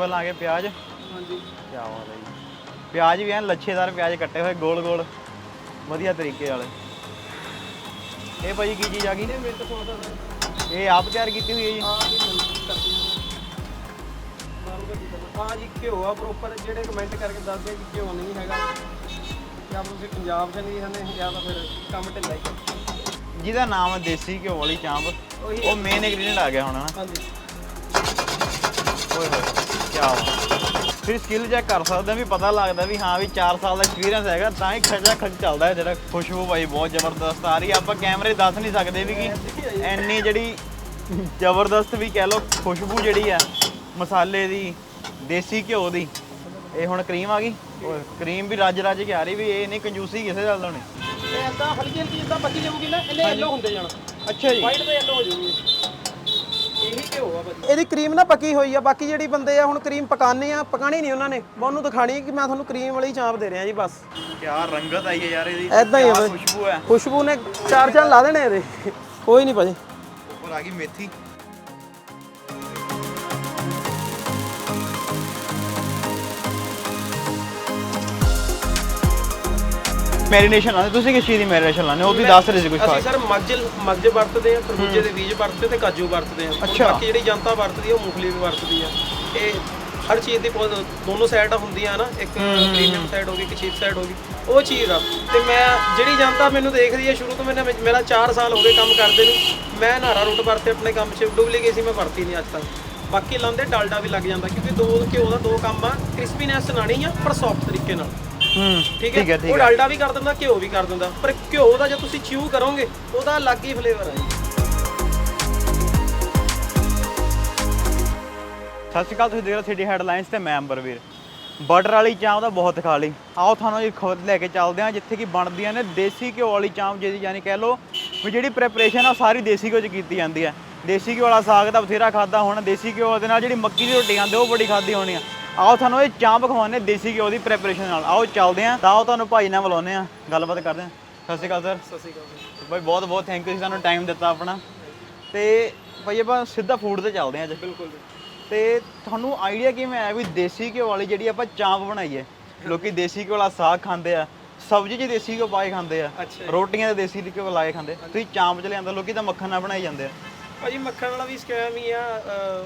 ਪਹਿਲਾਂ ਆ ਗਏ ਪਿਆਜ਼। ਹਾਂਜੀ। ਕੀ ਬਾਤ ਹੈ ਜੀ। ਪਿਆਜ਼ ਵੀ ਐਨ ਲੱਛੇਦਾਰ ਪਿਆਜ਼ ਕੱਟੇ ਹੋਏ ਗੋਲ ਗੋਲ। ਵਧੀਆ ਤਰੀਕੇ ਵਾਲੇ। ਇਹ ਭਾਜੀ ਕੀ ਚੀਜ਼ ਆ ਗਈ? ਇਹਨੇ ਮਿੰਟ ਸੌਦਾ ਸਰ ਇਹ ਆਪ ਤਿਆਰ ਕੀਤੀ ਹੋਈ ਹੈ ਜੀ? ਹਾਂ ਕਰਦੀ ਹਾਂ ਮਾਰੂ ਦਾ ਕੀਤਾ ਹਾਂ ਜੀ ਘਿਓ ਆ ਪ੍ਰੋਪਰ ਜਿਹੜੇ ਕਮੈਂਟ ਕਰਕੇ ਦੱਸਦੇ ਕਿ ਘਿਓ ਨਹੀਂ ਹੈਗਾ। ਜਾਂ ਤੁਸੀਂ ਪੰਜਾਬ 'ਚ ਨਹੀਂ ਹਨੇ ਜਾਂ ਤਾਂ ਫਿਰ ਕੰਮ ਢਿੱਲਾ ਹੀ ਜਿਹਦਾ ਨਾਮ ਹੈ ਦੇਸੀ ਘਿਓ ਵਾਲੀ ਚਾਂਪ ਉਹੀ ਮੇਨ ਇੰਗਰੀਡੀਐਂਟ ਆ ਗਿਆ ਹੁਣ ਹਨਾ? ਹਾਂਜੀ। ਓਏ ਹੋਏ। ਕੀ ਬਾਤ ਫਿਰ ਸਕਿੱਲ ਚੈੱਕ ਕਰ ਸਕਦੇ ਆ ਵੀ ਪਤਾ ਲੱਗਦਾ ਵੀ ਹਾਂ ਵੀ 4 ਸਾਲ ਦਾ ਐਕਸਪੀਰੀਅੰਸ ਹੈਗਾ ਤਾਂ ਹੀ ਖਜਾ ਖਜ ਚੱਲਦਾ ਹੈ ਜਿਹੜਾ ਖੁਸ਼ਬੂ ਭਾਈ ਬਹੁਤ ਜ਼ਬਰਦਸਤ ਆ ਰਹੀ। ਆਪਾਂ ਕੈਮਰੇ ਦੱਸ ਨਹੀਂ ਸਕਦੇ ਵੀ ਕਿ ਐਨੀ ਜਿਹੜੀ ਜ਼ਬਰਦਸਤ ਵੀ ਕਹਿ ਲਓ ਖੁਸ਼ਬੂ ਜਿਹੜੀ ਆ ਮਸਾਲੇ ਦੀ ਦੇਸੀ ਘਿਓ ਦੀ ਇਹ ਹੁਣ ਕਰੀਮ ਆ ਗਈ? ਕਰੀਮ ਵੀ ਰੱਜ ਰੱਜ ਕੇ ਆ ਰਹੀ ਵੀ ਇਹ ਨਹੀਂ ਕੰਜੂਸੀ ਕਿਸੇ ਗੱਲ ਹੋਣੀ ਇਹ ਏਦਾਂ ਹਲਕੀ ਹਲਕੀ ਜਿੱਦਾਂ ਪੱਕੀ ਜਾਊਗੀ ਨਾ ਇਹਨੇ yellow ਹੁੰਦੇ ਜਾਣਾ। ਅੱਛਾ ਜੀ। ਵਾਈਟ ਤੇ yellow ਹੋ ਜਾਊਗੀ। ਇਹੀ ਘਿਓ ਆ ਭਾਜੀ ਇਹਦੀ ਕਰੀਮ ਨਾ ਪੱਕੀ ਹੋਈ ਆ ਬਾਕੀ ਜਿਹੜੀ ਬੰਦੇ ਆ ਹੁਣ ਕਰੀਮ ਪਕਾਣੇ ਆ ਪਕਾਣੀ ਨਹੀਂ ਉਹਨਾਂ ਨੇ। ਮੈਂ ਉਹਨੂੰ ਦਿਖਾਣੀ ਕਿ ਮੈਂ ਤੁਹਾਨੂੰ ਕਰੀਮ ਵਾਲੀ ਚਾਂਪ ਦੇ ਰਿਹਾ ਜੀ ਬਸ। ਕੀ ਰੰਗਤ ਆਈ ਹੈ ਯਾਰ ਇਹਦੀ। ਏਦਾਂ ਹੀ ਆ ਕਿਆ ਬਈ। ਖੁਸ਼ਬੂ ਹੈ ਖੁਸ਼ਬੂ ਨੇ ਚਾਰ ਚਾਰ ਲਾ ਦੇਣੇ ਇਹਦੇ। ਕੋਈ ਨਹੀਂ ਭਾਜੀ। ਉੱਪਰ ਆ ਗਈ ਮੇਥੀ। ਮੈਰੀਨੇਸ਼ਨ ਲਾਉਂਦੇ ਤੁਸੀਂ ਕਿਸ ਚੀਜ਼ ਦੀ ਮੈਰੀਨੇਸ਼ਨ ਲਾਉਂਦੇ ਹੋ? ਉਹ ਵੀ ਦੱਸ ਰਹੇ ਸੀ ਕੁਝ ਅਸੀਂ ਸਰ ਮਗਜ ਮਗਜ ਵਰਤਦੇ ਆ ਖਰਬੂਜੇ ਦੇ ਬੀਜ ਵਰਤਦੇ ਤੇ ਕਾਜੂ ਵਰਤਦੇ ਆ ਹੁਣ ਅੱਛਾ। ਬਾਕੀ ਜਿਹੜੀ ਜਨਤਾ ਵਰਤਦੀ ਆ ਉਹ ਮੂੰਗਫਲੀ ਵੀ ਵਰਤਦੀ ਆ। ਇਹ ਹਰ ਚੀਜ਼ ਦੀ ਦੋਨੋਂ ਸਾਈਡ ਹੁੰਦੀਆਂ ਨਾ ਇੱਕ ਪ੍ਰੀਮੀਅਮ ਸਾਈਡ ਹੋ ਗਈ ਇੱਕ ਚੀਪ ਸਾਈਡ ਹੋ ਗਈ। ਉਹ ਚੀਜ਼ ਆ। ਤੇ ਮੈਂ ਜਿਹੜੀ ਜਨਤਾ ਮੈਨੂੰ ਦੇਖਦੀ ਹੈ ਸ਼ੁਰੂ ਤੋਂ ਮੈਨੇ ਮੇਰਾ 4 ਸਾਲ ਹੋ ਗਏ ਕੰਮ ਕਰਦੇ ਨੂੰ। ਮੈਂ ਨਾਰਾ ਰੂਟ ਵਰਤੇ ਆਪਣੇ ਕੰਮ 'ਚ ਡੁਪਲੀਕੇਸੀ ਮੈਂ ਵਰਤੀ ਨਹੀਂ ਅੱਜ ਤੱਕ। ਬਾਕੀ ਲਾਉਂਦੇ ਡਾਲਡਾ ਵੀ ਲੱਗ ਜਾਂਦਾ ਕਿਉਂਕਿ ਦੋ ਘਿਓ ਦਾ ਦੋ ਕੰਮ ਆ ਕ੍ਰਿਸਪੀਨੈਸ ਲਾਣੀ ਆ ਪਰ ਸੌਫਟ ਤਰੀਕੇ ਨਾਲ। ਹੂੰ ਠੀਕ ਹੈ? ਉਹ ਡਾਲਡਾ ਵੀ ਕਰ ਦਿੰਦਾ ਘਿਓ ਵੀ ਕਰ ਦਿੰਦਾ। ਪਰ ਘਿਓ ਦਾ ਜੇ ਤੁਸੀਂ ਚਿਊ ਕਰੋਗੇ ਉਹਦਾ ਅਲੱਗ ਹੀ ਫਲੇਵਰ ਆ ਜੀ। ਸਤਿ ਸ਼੍ਰੀ ਅਕਾਲ ਤੁਸੀਂ ਦੇਖ ਰਹੇ ਸਿਟੀ ਹੈਡਲਾਈਨਸ ਤੇ ਮੈਂ ਅੰਬਰਵੀਰ। ਬਟਰ ਵਾਲੀ ਚਾਂਪ ਦਾ ਬਹੁਤ ਖਾ ਲਈ। ਆਓ ਤੁਹਾਨੂੰ ਇਹ ਖਬਰ ਲੈ ਕੇ ਚੱਲਦੇ ਹਾਂ ਜਿੱਥੇ ਕਿ ਬਣਦੀਆਂ ਨੇ ਦੇਸੀ ਘਿਓ ਵਾਲੀ ਚਾਂਪ ਜਿਹਦੀ ਯਾਨੀ ਕਹਿ ਲਓ ਵੀ ਜਿਹੜੀ ਪ੍ਰੈਪਰੇਸ਼ਨ ਆ ਸਾਰੀ ਦੇਸੀ ਘਿਓ 'ਚ ਕੀਤੀ ਜਾਂਦੀ ਹੈ। ਦੇਸੀ ਘਿਓ ਵਾਲਾ ਸਾਗ ਤਾਂ ਬਥੇਰਾ ਖਾਦਾ ਹੁਣ ਦੇਸੀ ਘਿਓ ਦੇ ਨਾਲ ਜਿਹੜੀ ਮੱਕੀ ਦੀ ਰੋਟੀ ਖਾਂਦੇ ਉਹ ਬੜੀ ਖਾਦੀ ਹੋਣੀ ਆ। ਆਓ ਤੁਹਾਨੂੰ ਇਹ ਚਾਂਪ ਖਵਾਉਂਦੇ ਦੇਸੀ ਘਿਓ ਦੀ ਪ੍ਰੈਪਰੇਸ਼ਨ ਨਾਲ। ਆਓ ਚੱਲਦੇ ਹਾਂ ਤਾਂ ਆਓ ਤੁਹਾਨੂੰ ਭਾਈ ਨਾਲ ਬੁਲਾਉਂਦੇ ਹਾਂ। ਗੱਲਬਾਤ ਕਰਦੇ ਹਾਂ। ਸਤਿ ਸ਼੍ਰੀ ਅਕਾਲ ਸਰ। ਸਤਿ ਸ਼੍ਰੀ ਅਕਾਲ ਜੀ। ਭਾਈ ਬਹੁਤ ਬਹੁਤ ਥੈਂਕ ਯੂ ਤੁਸੀਂ ਸਾਨੂੰ ਟਾਈਮ ਦਿੱਤਾ ਆਪਣਾ। ਤੇ ਭਾਈ ਆਪਾਂ ਸਿੱਧਾ ਫੂਡ ਤੇ ਚੱਲਦੇ ਹਾਂ ਅੱਜ। ਬਿਲਕੁਲ ਜੀ। ਤੇ ਤੁਹਾਨੂੰ ਆਈਡੀਆ ਕਿਵੇਂ ਆਇਆ ਵੀ ਦੇਸੀ ਘਿਓ ਵਾਲੀ ਜਿਹੜੀ ਆਪਾਂ ਚਾਂਪ ਬਣਾਈਏ ਲੋਕੀ ਦੇਸੀ ਘਿਓ ਵਾਲਾ ਸਾਗ ਖਾਂਦੇ ਆ ਸਬਜ਼ੀ 'ਚ ਦੇਸੀ ਘਿਓ ਪਾ ਕੇ ਖਾਂਦੇ ਆ ਰੋਟੀਆਂ ਤੇ ਦੇਸੀ ਘਿਓ ਲਾ ਕੇ ਖਾਂਦੇ ਤੁਸੀਂ ਚਾਂਪ 'ਚ ਲਿਆਂਦਾ ਲੋਕੀ ਤਾਂ ਮੱਖਣ ਨਾਲ ਬਣਾਈ ਜਾਂਦੇ ਆ। ਭਾਜੀ ਮੱਖਣ ਵਾਲਾ ਵੀ ਸਕੈਮ ਹੀ ਆ ਅਹ,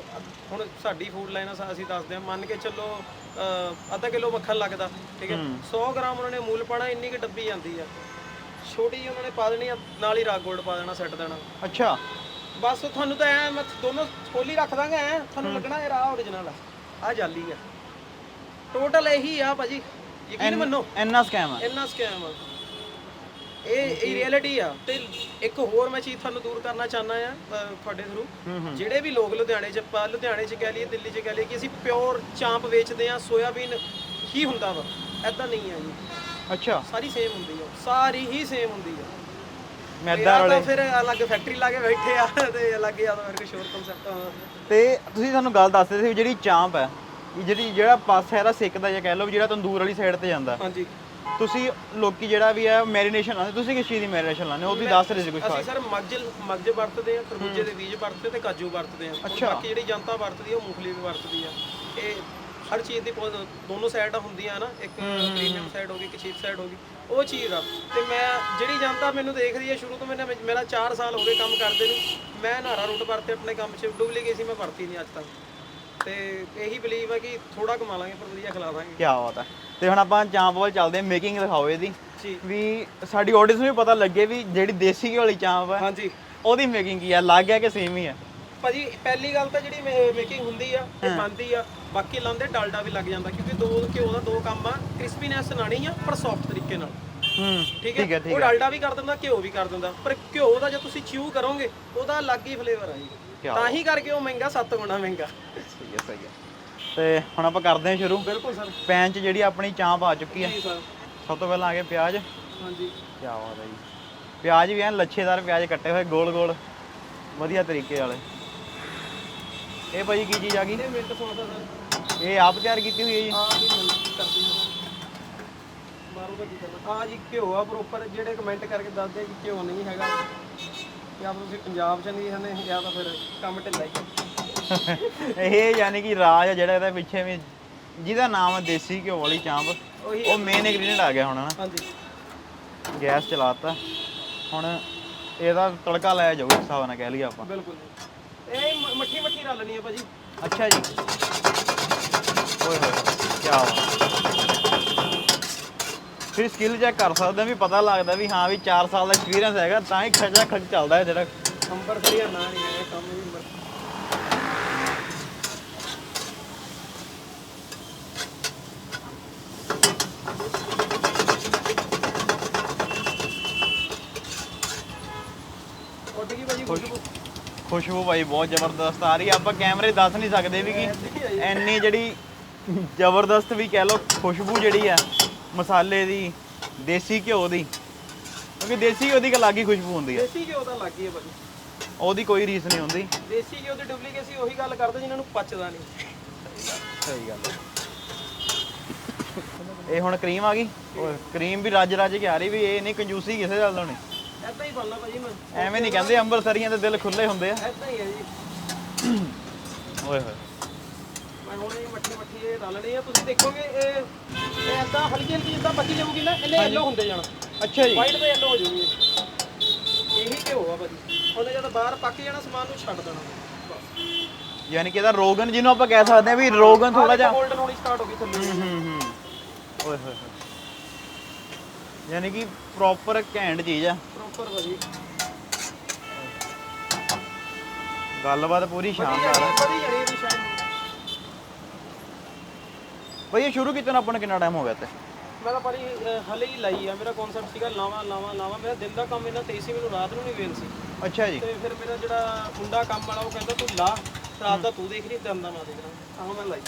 ਹੁਣ ਸਾਡੀ ਫੂਡ ਲਾਈਨ ਆ ਅਸੀਂ ਦੱਸਦੇ ਆ ਮੰਨ ਕੇ ਚੱਲੋ ਅਹ, ਅੱਧਾ ਕਿਲੋ ਮੱਖਣ ਲੱਗਦਾ ਠੀਕ ਹੈ? 100 ਗ੍ਰਾਮ ਉਹਨਾਂ ਨੇ ਮੂਲ ਪਾਣਾ ਇੰਨੀ ਕਿ ਡੱਬੀ ਜਾਂਦੀ ਆ। ਛੋਟੀ ਜਿਹੀ ਉਹਨਾਂ ਨੇ ਪਾ ਦੇਣੀ ਆ ਨਾਲ ਹੀ ਰਾਗ ਗੋਲਡ ਪਾ ਦੇਣਾ ਸੈੱਟ ਦੇਣਾ। ਅੱਛਾ। ਬਸ ਤੁਹਾਨੂੰ ਤਾਂ ਐ ਮੈਂ ਦੋਨੋਂ ਖੋਲੀ ਰੱਖ ਦਾਂਗਾ ਐ ਤੁਹਾਨੂੰ ਲੱਗਣਾ ਇਹ ਰਾਹ ਓਰੀਜਨਲ ਆ। ਆ ਜਾਲੀ ਆ। ਟੋਟਲ ਇਹੀ ਆ ਭਾਜੀ। ਯਕੀਨ ਮੰਨੋ। ਇੰਨਾ ਸਕੈਮ ਆ। ਇੰਨਾ ਸਕੈਮ ਆ। ਇਹ ਇਹ ਰਿਐਲਿਟੀ ਆ। ਤੇ ਇੱਕ ਹੋਰ ਮੈਂ ਚੀਜ਼ ਤੁਹਾਨੂੰ ਦੂਰ ਕਰਨਾ ਚਾਹਨਾ ਆ ਅ, ਤੁਹਾਡੇ ਥਰੂ ਜਿਹੜੇ ਵੀ ਲੋਕ ਲੁਧਿਆਣੇ ਚ ਆਪਾਂ ਲੁਧਿਆਣੇ ਚ ਕਹਿ ਲਈਏ ਦਿੱਲੀ ਚ ਕਹਿ ਲਈਏ ਕਿ ਅਸੀਂ ਪਿਓਰ ਚਾਂਪ ਵੇਚਦੇ ਆ ਸੋਇਆਬੀਨ ਹੀ ਹੁੰਦਾ ਵਾ। ਐਦਾਂ ਨਹੀਂ ਆ ਜੀ। ਅੱਛਾ। ਸਾਰੀ ਸੇਮ ਹੁੰਦੀ ਆ। ਸਾਰੀ ਹੀ ਸੇਮ ਹੁੰਦੀ ਆ। ਮੈਦਾ ਮੇਰਾ ਵਾਲੇ। ਫਿਰ ਅਲੱਗ ਫੈਕਟਰੀ ਲਾ ਕੇ ਬੈਠੇ ਆ ਤੇ ਅਲੱਗ ਆ ਤਾਂ ਫਿਰ ਕੁਝ ਹੋਰ ਕਨਸੈਪਟ ਤੇ ਤੁਸੀਂ ਸਾਨੂੰ ਗੱਲ ਦੱਸਦੇ ਸੀ ਵੀ ਜਿਹੜੀ ਚਾਂਪ ਹੈ ਇਹ ਜਿਹੜੀ ਜਿਹੜਾ ਪਾਸਾ ਇਹਦਾ ਸਿੱਕਦਾ ਜਾਂ ਕਹਿ ਲਓ ਵੀ ਜਿਹੜਾ ਤੰਦੂਰ ਵਾਲੀ ਸਾਈਡ ਤੇ ਜਾਂਦਾ। ਹਾਂਜੀ। ਤੁਸੀਂ ਲੋਕੀ ਜਿਹੜਾ ਵੀ ਹੈ ਮੈਰੀਨੇਸ਼ਨ ਲਾਉਂਦੇ ਤੁਸੀਂ ਕਿਸ ਚੀਜ਼ ਦੀ ਮੈਰੀਨੇਸ਼ਨ ਲਾਉਂਦੇ ਹੋ? ਉਹ ਵੀ ਦੱਸ ਰਹੇ ਸੀ ਕੁਝ ਅਸੀਂ ਸਰ ਮਗਜ ਮਗਜ ਵਰਤਦੇ ਆ ਖਰਬੂਜੇ ਦੇ ਬੀਜ ਵਰਤਦੇ ਤੇ ਕਾਜੂ ਵਰਤਦੇ ਆ। ਬਾਕੀ ਜਿਹੜੀ ਜਨਤਾ ਵਰਤਦੀ ਆ ਉਹ ਮੂੰਗਫਲੀ ਵੀ ਵਰਤਦੀ ਆ। ਇਹ ਹਰ ਚੀਜ਼ ਦੀ ਦੋਨੋਂ ਸਾਈਡ ਹੁੰਦੀਆਂ ਨਾ ਇੱਕ ਪ੍ਰੀਮੀਅਮ ਸਾਈਡ ਹੋ ਗਈ ਇੱਕ ਚੀਪ ਸਾਈਡ ਹੋ ਗਈ ਉਹ ਚੀਜ਼ ਆ। ਤੇ ਮੈਂ ਜਿਹੜੀ ਜਨਤਾ ਮੈਨੂੰ ਦੇਖਦੀ ਹੈ ਸ਼ੁਰੂ ਤੋਂ ਮੈਨੇ ਮੇਰਾ 4 ਸਾਲ ਹੋ ਗਏ ਕੰਮ ਕਰਦੇ ਨੂੰ ਮੈਂ ਨਾਰਾ ਰੂਟ ਵਰਤੇ ਆਪਣੇ ਕੰਮ 'ਚ ਡੁਪਲੀਕੇਸੀ ਮੈਂ ਵਰਤੀ ਨਹੀਂ ਅੱਜ ਤੱਕ। ਤੇ ਇਹੀ ਬਲੀਵ ਹੈ ਕਿ ਥੋੜਾ ਕਮਾ ਲਾਂਗੇ ਪਰ ਵਧੀਆ ਖਿਲਾ ਦਾਂਗੇ। ਕੀ ਬਾਤ ਹੈ ਤੇ ਹੁਣ ਆਪਾਂ ਚਾਂਪ ਵੱਲ ਚੱਲਦੇ ਹਾਂ ਮੇਕਿੰਗ ਦਿਖਾਓ ਇਹਦੀ। ਜੀ। ਵੀ ਸਾਡੀ ਆਡੀਅנס ਨੂੰ ਵੀ ਪਤਾ ਲੱਗੇ ਵੀ ਜਿਹੜੀ ਦੇਸੀ ਘੀ ਵਾਲੀ ਚਾਂਪ ਹੈ ਹਾਂਜੀ। ਉਹਦੀ ਮੇਕਿੰਗ ਕੀ ਹੈ ਲੱਗ ਗਿਆ ਕਿ ਸੇਮ ਹੀ ਹੈ? ਭਾਜੀ ਪਹਿਲੀ ਗੱਲ ਤਾਂ ਜਿਹੜੀ ਮੇਕਿੰਗ ਹੁੰਦੀ ਆ ਇਹ ਬਣਦੀ ਆ ਬਾਕੀ ਲਾਉਂਦੇ ਡਾਲਡਾ ਵੀ ਲੱਗ ਜਾਂਦਾ ਕਿਉਂਕਿ ਦੋ ਘਿਓ ਦਾ ਦੋ ਕੰਮ ਆ ਕ੍ਰਿਸਪੀਨੈਸ ਲਾਣੀ ਆ ਪਰ ਸੌਫਟ ਤਰੀਕੇ ਨਾਲ। ਹੂੰ ਠੀਕ ਹੈ? ਉਹ ਡਾਲਡਾ ਵੀ ਕਰ ਦਿੰਦਾ ਘਿਓ ਵੀ ਕਰ ਦਿੰਦਾ ਪਰ ਘਿਓ ਦਾ ਜੇ ਤੁਸੀਂ ਚਿਊ ਕਰੋਗੇ ਉਹਦਾ ਅਲੱਗ ਹੀ ਫਲੇਵਰ ਆ ਜੀ ਤਾਂ ਹੀ। ਕਰਕੇ ਉਹ ਮਹਿੰਗਾ ਸੱਤ ਗੁਣਾ ਮਹਿੰਗਾ। ਸਹੀ ਹੈ ਸਹੀ ਹੈ। ਤੇ ਹੁਣ ਆਪਾਂ ਕਰਦੇ ਹਾਂ ਸ਼ੁਰੂ। ਬਿਲਕੁਲ ਸਰ। ਪੈਨ 'ਚ ਜਿਹੜੀ ਆਪਣੀ ਚਾਂਪ ਆ ਚੁੱਕੀ ਹੈ ਜੀ ਸਰ। ਸਭ ਤੋਂ ਪਹਿਲਾਂ ਆ ਗਏ ਪਿਆਜ਼। ਹਾਂਜੀ। ਕੀ ਬਾਤ ਹੈ ਜੀ। ਪਿਆਜ਼ ਵੀ ਐਨ ਲੱਛੇਦਾਰ ਪਿਆਜ਼ ਕੱਟੇ ਹੋਏ ਗੋਲ ਗੋਲ। ਵਧੀਆ ਤਰੀਕੇ ਵਾਲੇ। ਇਹ ਭਾਜੀ ਕੀ ਚੀਜ਼ ਆ ਗਈ? ਇਹ ਮਿੰਟ ਸੌਦਾ ਸਰ। ਇਹ ਆਪ ਤਿਆਰ ਕੀਤੀ ਹੋਈ ਹੈ ਜੀ? ਹਾਂ ਜੀ ਮਿੰਟ ਕਰਦੀ ਹਾਂ। ਮਾਰੂ ਦਾ ਕੀ ਕਰਨਾ। ਹਾਂ ਜੀ ਘਿਓ ਆ ਪ੍ਰੋਪਰ ਜਿਹੜੇ ਕਮੈਂਟ ਕਰਕੇ ਦੱਸਦੇ ਕਿ ਘਿਓ ਨਹੀਂ ਹੈਗਾ। ਜਾਂ ਤੁਸੀਂ ਪੰਜਾਬ ਚ ਨਹੀਂ ਹਨੇ ਜਾਂ ਤਾਂ ਫਿਰ ਕੰਮ ਢਿੱਲਾ ਹੀ ਇਹ ਯਾਨੀ ਕਿ ਰਾਜ ਆ ਜਿਹੜਾ ਇਹਦੇ ਪਿੱਛੇ ਵੀ ਜਿਹਦਾ ਨਾਮ ਹੈ ਦੇਸੀ ਘਿਓ ਵਾਲੀ ਚਾਂਪ। ਉਹੀ ਉਹ ਮੇਨ ਇੰਗਰੀਡੀਅੰਟ ਆ ਗਿਆ ਹੁਣ ਹਨਾ? ਹਾਂਜੀ। ਗੈਸ ਚਲਾਤਾ। ਹੁਣ ਇਹਦਾ ਤੜਕਾ ਲਾਇਆ ਜਾਊਗਾ ਇਸ ਹਿਸਾਬ ਨਾਲ ਕਹਿ ਲਈਏ ਆਪਾਂ। ਬਿਲਕੁਲ ਜੀ। ਇਹ ਮ- ਮੱਠੀ ਮੱਠੀ ਰਲਣੀ ਆ ਭਾਜੀ। ਅੱਛਾ ਜੀ। ਓਏ ਹੋਏ ਕੀ ਬਾਤ। ਫਿਰ ਸਕਿੱਲ ਚੈੱਕ ਕਰ ਸਕਦੇ ਆ ਵੀ ਪਤਾ ਲੱਗਦਾ ਵੀ ਹਾਂ ਵੀ 4 ਸਾਲ ਦਾ ਐਕਸਪੀਰੀਅੰਸ ਹੈਗਾ ਤਾਂ ਹੀ ਖਰਚਾ ਖਰਚ ਚੱਲਦਾ ਹੈ ਜਿਹੜਾ। ਅੰਬਰ ਕਲੀਅਰ ਨਾ ਨਹੀਂ ਹੈ ਕੰਮ ਵੀ ਅੰਬਰ ਉੱਡ ਗਈ ਭਾਜੀ ਖੁਸ਼ਬੂ ਖੁਸ਼ਬੂ ਭਾਈ ਬਹੁਤ ਜ਼ਬਰਦਸਤ ਆ ਰਹੀ ਆਪਾਂ ਕੈਮਰੇ ਦੱਸ ਨਹੀਂ ਸਕਦੇ ਵੀ ਕਿ ਇੰਨੀ ਜਿਹੜੀ ਜ਼ਬਰਦਸਤ ਵੀ ਕਹਿ ਲਓ ਖੁਸ਼ਬੂ ਜਿਹੜੀ ਆ ਮਸਾਲੇ ਦੀ ਦੇਸੀ ਘਿਓ ਦੀ ਕਿਉਂਕਿ ਦੇਸੀ ਘਿਓ ਦੀ ਇੱਕ ਅਲੱਗ ਹੀ ਖੁਸ਼ਬੂ ਹੁੰਦੀ ਹੈ ਦੇਸੀ ਘਿਓ ਤਾਂ ਲੱਗ ਹੈ ਭਾਜੀ। ਉਹਦੀ ਕੋਈ ਰੀਸ ਨਹੀਂ ਹੁੰਦੀ। ਦੇਸੀ ਘਿਓ ਦੀ ਡੁਪਲੀਕੇਟ ਸੀ ਉਹੀ ਗੱਲ ਕਰਦੇ ਜਿਨ੍ਹਾਂ ਨੂੰ ਪਚਦਾ ਨਹੀਂ। ਸਹੀ ਗੱਲ ਇਹ ਹੁਣ ਕਰੀਮ ਆ ਗਈ। ਕਰੀਮ ਵੀ ਰੱਜ ਰੱਜ ਕੇ ਆ ਰਹੀ ਵੀ ਇਹ ਨਹੀਂ ਕੰਜੂਸੀ ਕਿਸੇ ਗੱਲ ਤੋਂ ਨਹੀਂ ਐਦਾਂ ਹੀ ਬਣਨਾ ਭਾਜੀ ਮੈਂ। ਐਵੇਂ ਨਹੀਂ ਕਹਿੰਦੇ ਅੰਮ੍ਰਿਤਸਰੀਆਂ ਦੇ ਦਿਲ ਖੁੱਲੇ ਹੁੰਦੇ ਆ। ਐਦਾਂ ਹੀ ਹੈ ਜੀ। ਓਏ ਹੋਏ। ਮੈਂ ਹੁਣ ਇਹ ਮੱਠੀ ਮੱਠੀ ਇਹ ਰਲਣੀ ਆ ਤੁਸੀਂ ਦੇਖੋਗੇ ਇਹ ਇਹ ਐਦਾਂ ਹਲਕੀ ਹਲਕੀ ਜਿੱਦਾਂ ਪੱਕੀ ਜਾਊਗੀ ਨਾ ਇਹਨੇ yellow ਹੁੰਦੇ ਜਾਣਾ। ਅੱਛਾ ਜੀ। ਵਾਈਟ ਤੇ yellow ਹੋ ਜਾਊਗੀ। ਇਹ। ਘਿਓ ਆ ਭਾਜੀ। ਉਹਨੇ ਜਦੋਂ ਬਾਹਰ ਪੱਕ ਜਾਣਾ ਸਮਾਨ ਨੂੰ ਛੱਡ ਦੇਣਾ। ਯਾਨੀ ਕਿ ਇਹਦਾ ਰੋਗਨ ਜਿਹਨੂੰ ਆਪਾਂ ਕਹਿ ਸਕਦੇ ਆ ਵੀ ਰੋਗਨ ਥੋੜਾ ਜਿਹਾ ਗੋਲਡਨ ਹੋਣੀ ਸਟਾਰਟ ਹੋ ਗਈ ਥੱਲੇ। ਹੂੰ ਹੂੰ ਹੂੰ। ਓਏ ਹੋਏ ਹੋਏ। ਯਾਨੀ ਕਿ ਪ੍ਰੋਪਰ ਘੈਂਟ ਚੀਜ਼ ਆ। ਪ੍ਰੋਪਰ ਭਾਜੀ ਗੱਲਬਾਤ ਪੂਰੀ ਸ਼ਾਨਦਾਰ ਆ ਬੜੀ ਜਣੀ ਵੀ ਸ਼ਾਇਦ। ਇਹ ਸ਼ੁਰੂ ਕੀਤੇ ਨੂੰ ਆਪਾਂ ਨੂੰ ਕਿੰਨਾ ਟਾਈਮ ਹੋ ਗਿਆ ਤੇ ਮੈਂ ਤਾਂ ਭਾਜੀ ਅਹ, ਹਲੇ ਹੀ ਲਾਈ ਆ। ਮੇਰਾ ਕਨਸੈਪਟ ਸੀਗਾ ਲਾਵਾਂ ਲਾਵਾਂ ਲਾਵਾਂ। ਮੇਰਾ ਦਿਨ ਦਾ ਕੰਮ ਇਹਨਾਂ ਤੇਜ਼ ਸੀ ਮੈਨੂੰ ਰਾਤ ਨੂੰ ਨਹੀਂ ਵੇਲ ਸੀ। ਅੱਛਾ ਜੀ। ਤੇ ਫਿਰ ਮੇਰਾ ਜਿਹੜਾ ਮੁੰਡਾ ਕੰਮ ਵਾਲਾ ਉਹ ਕਹਿੰਦਾ ਤੂੰ ਲਾ। ਰਾਤ ਦਾ ਤੂੰ ਦੇਖ ਲਈ ਦਿਨ ਦਾ ਮੈਂ ਦੇਖਣਾ ਆਹ ਮੈਂ ਲਾਈ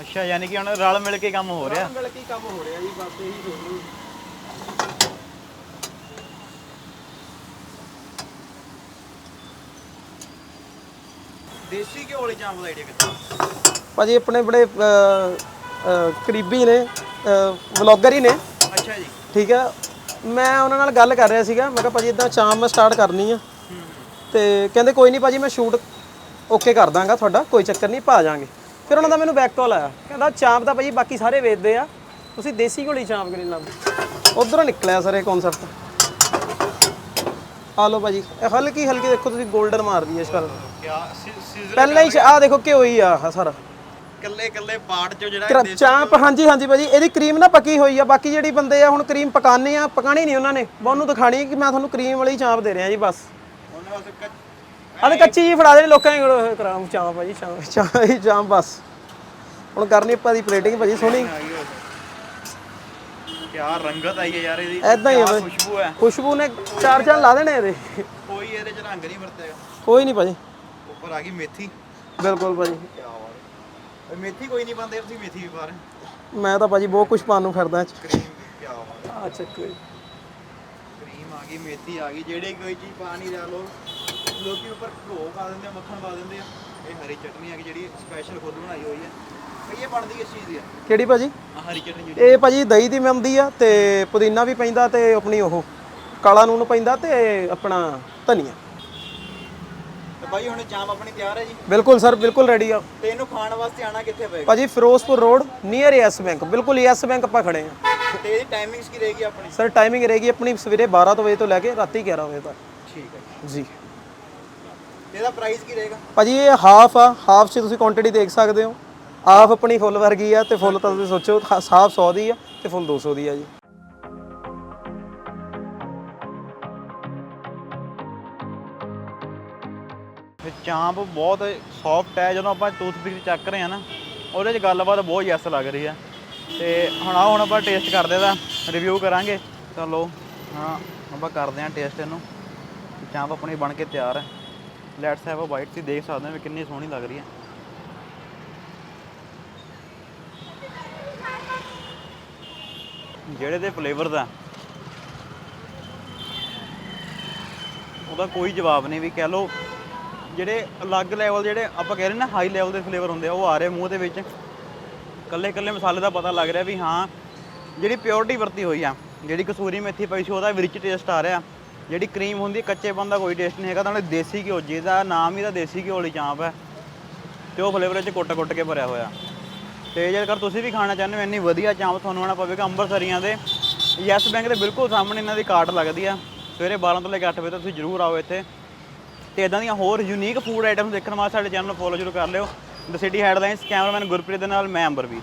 ਅੱਛਾ ਯਾਨੀ ਕਿ ਹੁਣ ਰਲ ਮਿਲ ਕੇ ਕੰਮ ਹੋ ਰਿਹਾ। ਮਿਲ ਕੇ ਹੀ ਕੰਮ ਹੋ ਰਿਹਾ ਜੀ ਬਸ ਇਹੀ ਦੇਖ ਲਓ ਦੇਸੀ ਘਿਓ ਵਾਲੀ ਚਾਂਪ ਦਾ ਆਈਡੀਆ ਕਿੱਥੋਂ ਭਾਜੀ ਆਪਣੇ ਬੜੇ ਕਰੀਬੀ ਨੇ ਵਲੌਗਰ ਹੀ ਨੇ। ਅੱਛਾ ਜੀ। ਠੀਕ ਹੈ ਮੈਂ ਉਹਨਾਂ ਨਾਲ ਗੱਲ ਕਰ ਰਿਹਾ ਸੀਗਾ। ਮੈਂ ਕਿਹਾ ਭਾਜੀ ਇਦਾਂ ਚਾਂਪ ਮੈਂ ਸਟਾਰਟ ਕਰਨੀ ਆ। ਤੇ ਕਹਿੰਦੇ ਕੋਈ ਨਹੀਂ ਭਾਜੀ ਮੈਂ ਸ਼ੂਟ ਓਕੇ ਕਰ ਦਾਂਗਾ ਤੁਹਾਡਾ। ਕੋਈ ਚੱਕਰ ਨਹੀਂ ਪਾ ਜਾਾਂਗੇ। ਫਿਰ ਉਹਨਾਂ ਦਾ ਮੈਨੂੰ ਬੈਕ ਕਾਲ ਆਇਆ। ਕਹਿੰਦਾ ਚਾਂਪ ਦਾ ਭਾਜੀ ਬਾਕੀ ਸਾਰੇ ਵੇਚਦੇ ਆ। ਤੁਸੀਂ ਦੇਸੀ ਘੋਲੀ ਚਾਂਪ ਨਹੀਂ ਲਾਉਂਦੇ? ਉਧਰੋਂ ਨਿਕਲਿਆ ਸਰ ਇਹ ਕਨਸੈਪਟ ਆ ਲਓ ਭਾਜੀ ਇਹ ਹਲਕੀ ਹਲਕੀ ਦੇਖੋ ਤੁਸੀਂ 골ਡਨ ਮਾਰਦੀ ਹੈ ਇਸ ਗੱਲ ਕਿਆ ਸੀਜ਼ਨ ਪਹਿਲਾਂ ਹੀ ਆ ਦੇਖੋ ਘਿਓ ਹੀ ਆ ਆਹ ਸਾਰਾ। ਕੱਲੇ ਕੱਲੇ ਪਾਰਟ ਚੋਂ ਜਿਹੜਾ ਕਰਾ- ਚਾਂਪ ਹਾਂਜੀ ਹਾਂਜੀ ਭਾਜੀ ਇਹਦੀ ਕਰੀਮ ਨਾ ਪੱਕੀ ਹੋਈ ਆ ਬਾਕੀ ਜਿਹੜੀ ਬੰਦੇ ਆ ਹੁਣ ਕਰੀਮ ਪਕਾਣੇ ਆ ਪਕਾਣੀ ਨਹੀਂ ਉਹਨਾਂ ਨੇ। ਮੈਂ ਉਹਨੂੰ ਦਿਖਾਣੀ ਕਿ ਮੈਂ ਤੁਹਾਨੂੰ ਕਰੀਮ ਵਾਲੀ ਚਾਂਪ ਦੇ ਰਿਹਾ ਜੀ ਬਸ। ਉਹਨੇ ਬਸ ਕੱਚ- ਆਹ ਤੇ ਕੱਚੀ ਜੀ ਫੜਾ ਦੇਣੀ ਲੋਕਾਂ ਨੇ ਕਰਾਮ ਚਾਂਪ ਭਾਜੀ ਚਾਂਪ ਚਾਂਪ ਹੀ ਚਾਂਪ ਬਸ। ਹੁਣ ਕਰਨੀ ਆਪਾਂ ਦੀ ਪਲੇਟਿੰਗ ਭਾਜੀ ਸੋਹਣੀ। ਆ ਗਈ ਉਹ। ਕਿਆ ਰੰਗਤ ਆਈ ਹੈ ਯਾਰ ਇਹਦੀ। ਏਦਾਂ ਹੀ ਆ ਕਿਆ ਬਈ। ਖੁਸ਼ਬੂ ਹੈ। ਖੁਸ਼ਬੂ ਨੇ ਚਾਰ ਚਾਰ ਲਾ ਦੇਣੇ ਇਹਦੇ। ਕੋਈ ਇਹਦੇ ਚ ਰੰਗ ਨਹੀਂ ਵਰਤੇਗਾ। ਕੋਈ ਨਹੀਂ ਭਾਜੀ। ਉੱਪਰ ਆ ਗਈ ਮੇਥੀ। ਬਿਲਕੁਲ ਭਾਜੀ। ਕਿਆ ਬਾਤ ਹੈ। ਮੇਥੀ ਕੋਈ ਨਹੀਂ ਪਾਉਂਦੇ ਤੁਸੀਂ ਮੇਥੀ ਵੀ ਪਾ ਰਹੇ ਮੈਂ ਤਾਂ ਭਾਜੀ ਬਹੁਤ ਕੁਝ ਪਾਉਣ ਨੂੰ ਫਿਰਦਾ ਇਹ 'ਚ ਕਰੀਮ ਕਿਆ ਬਾਤ ਹੈ। ਅੱਛਾ ਕੋਈ ਕਰੀਮ ਆ ਗਈ ਮੇਥੀ ਆ ਗਈ। ਜਿਹੜੇ ਕੋਈ ਚੀਜ਼ ਪਾ ਨਹੀਂ ਰਿਹਾ ਲੋਕ ਲੋਕੀ ਉੱਪਰ ਘੋ ਪਾ ਦਿੰਦੇ ਆ ਮੱਖਣ ਪਾ ਦਿੰਦੇ ਆ। ਇਹ ਹਰੀ ਚਟਨੀ ਆ ਗਈ ਜਿਹੜੀ ਸਪੈਸ਼ਲ ਖੁਦ ਬਣਾਈ ਹੋਈ ਹੈ ਭਈ ਇਹ ਬਣਦੀ ਕਿਸ ਚੀਜ਼ ਦੀ ਆ? ਕਿਹੜੀ ਭਾਜੀ? ਆਹ ਹਰੀ ਚਟਨੀ ਜਿਹੜੀ ਇਹ ਭਾਜੀ ਦਹੀਂ ਦੀ ਮਿਲਦੀ ਆ ਤੇ ਪੁਦੀਨਾ ਵੀ ਪੈਂਦਾ ਤੇ ਆਪਣੀ ਉਹ ਕਾਲਾ ਨੂਨ ਪੈਂਦਾ ਤੇ ਆਪਣਾ ਧਨੀਆ। ਤੇ ਭਾਈ ਹੁਣ ਚਾਂਪ ਆਪਣੀ ਤਿਆਰ ਹੈ ਜੀ? ਬਿਲਕੁਲ ਸਰ ਬਿਲਕੁਲ ਰੈਡੀ ਆ। ਤੇ ਇਹਨੂੰ ਖਾਣ ਵਾਸਤੇ ਆਣਾ ਕਿੱਥੇ ਪਏਗਾ? ਭਾਜੀ Firozpur road near Yes Bank ਬਿਲਕੁਲ ਯੈਸ ਬੈਂਕ ਆਪਾਂ ਖੜੇ ਆ। ਤੇ ਇਹਦੀ ਟਾਈਮਿੰਗਸ ਕੀ ਰਹੇਗੀ ਆਪਣੀ? ਸਰ ਟਾਈਮਿੰਗ ਰਹੇਗੀ ਆਪਣੀ ਸਵੇਰੇ 12 ਤੋਂ ਵਜੇ ਤੋਂ ਲੈ ਕੇ ਰਾਤੀ 11 ਵਜੇ ਤੱਕ। ਠੀਕ ਹੈ ਜੀ। ਤੇ ਇਹਦਾ ਪ੍ਰਾਈਸ ਕੀ ਰਹੇਗਾ? ਭਾਜੀ ਇਹ ਹਾਫ ਆ ਹਾਫ 'ਚ ਤੁਸੀਂ ਕੁਆਂਟੀਟੀ ਦੇਖ ਸਕਦੇ ਹੋ। ਹਾਫ ਆਪਣੀ ਫੁੱਲ ਵਰਗੀ ਆ ਤੇ ਫੁੱਲ ਤਾਂ ਤੁਸੀਂ ਸੋਚੋ ਹਾਫ 100 ਦੀ ਆ ਤੇ ਫੁੱਲ 200 ਦੀ ਆ ਜੀ। ਚਾਂਪ ਬਹੁਤ ਸੌਫਟ ਹੈ, ਜਦੋਂ ਆਪਾਂ ਟੂਥਪਿਕ ਚੱਕ ਰਹੇ ਆ ਨਾ, ਉਹਦੇ 'ਚ ਗੱਲਬਾਤ ਬਹੁਤ ਯੈਸ ਲੱਗ ਰਹੀ ਹੈ ਤੇ ਹੁਣ ਆਓ ਹੁਣ ਆਪਾਂ ਟੇਸਟ ਕਰਦੇ ਦਾ ਰਿਵਿਊ ਕਰਾਂਗੇ। ਚਲੋ ਹਾਂ, ਆਪਾਂ ਕਰਦੇ ਹਾਂ ਟੇਸਟ ਇਹਨੂੰ। ਚਾਂਪ ਆਪਣੀ ਬਣ ਕੇ ਤਿਆਰ ਹੈ। ਲੈਟਸ ਹੈਵ ਅ ਬਾਈਟ ਤੁਸੀਂ ਦੇਖ ਸਕਦੇ ਹੋ ਵੀ ਕਿੰਨੀ ਸੋਹਣੀ ਲੱਗ ਰਹੀ ਹੈ। ਜਿਹੜੇ ਦੇ ਫਲੇਵਰ ਦਾ ਉਹਦਾ ਕੋਈ ਜਵਾਬ ਨਹੀਂ ਵੀ ਕਹਿ ਲਓ ਜਿਹੜੇ ਅਲੱਗ ਲੈਵਲ ਜਿਹੜੇ ਆਪਾਂ ਕਹਿ ਰਹੇ ਨਾ ਹਾਈ ਲੈਵਲ ਦੇ ਫਲੇਵਰ ਹੁੰਦੇ ਆ, ਉਹ ਆ ਰਹੇ ਮੂੰਹ ਦੇ ਵਿੱਚ। ਕੱਲੇ ਕੱਲੇ ਮਸਾਲੇ ਦਾ ਪਤਾ ਲੱਗ ਰਿਹਾ ਵੀ ਹਾਂ, ਜਿਹੜੀ ਪਿਓਰਿਟੀ ਵਰਤੀ ਹੋਈ ਆ, ਜਿਹੜੀ ਕਸੂਰੀ ਮੇਥੀ ਪਈ ਸੀ, ਉਹਦਾ ਰਿਚ ਟੇਸਟ ਆ ਰਿਹਾ। ਜਿਹੜੀ ਕਰੀਮ ਹੁੰਦੀ, ਕੱਚੇਪਨ ਦਾ ਕੋਈ ਟੇਸਟ ਨਹੀਂ ਹੈਗਾ ਤਾਂ ਉਹਨੇ ਦੇਸੀ ਘਿਓ, ਜਿਹਦਾ ਨਾਮ ਹੀ ਤਾਂ ਦੇਸੀ ਘਿਓ ਵਾਲੀ ਚਾਂਪ ਹੈ, ਤੇ ਉਹ ਫਲੇਵਰ ਵਿੱਚ ਕੁੱਟ-ਕੁੱਟ ਕੇ ਭਰਿਆ ਹੋਇਆ। ਤੇ ਜੇਕਰ ਤੁਸੀਂ ਵੀ ਖਾਣਾ ਚਾਹੁੰਦੇ ਹੋ, ਇੰਨੀ ਵਧੀਆ ਚਾਂਪ ਤੁਹਾਨੂੰ ਆਉਣਾ ਪਵੇਗਾ ਅੰਮ੍ਰਿਤਸਰੀਆਂ ਦੇ। ਯੈਸ ਬੈਂਕ ਦੇ ਬਿਲਕੁਲ ਸਾਹਮਣੇ ਇਹਨਾਂ ਦੀ ਕਾਰਟ ਲੱਗਦੀ ਆ। ਸਵੇਰੇ 12 ਤੋਂ ਲੈ ਕੇ 8 ਵਜੇ ਤੱਕ ਤੁਸੀਂ ਜ਼ਰੂਰ ਆਓ ਇੱਥੇ। ਤੇ ਇਦਾਂ ਦੀਆਂ ਹੋਰ ਯੂਨੀਕ ਫੂਡ ਆਈਟਮਸ ਦੇਖਣ ਵਾਸਤੇ ਸਾਡੇ ਚੈਨਲ ਨੂੰ ਫੋਲੋ ਜ਼ਰੂਰ ਕਰ ਲਿਓ। The city headlines cameraman Gurpreet ਦੇ ਨਾਲ ਮੈਂ ਅੰਬਰ ਵੀ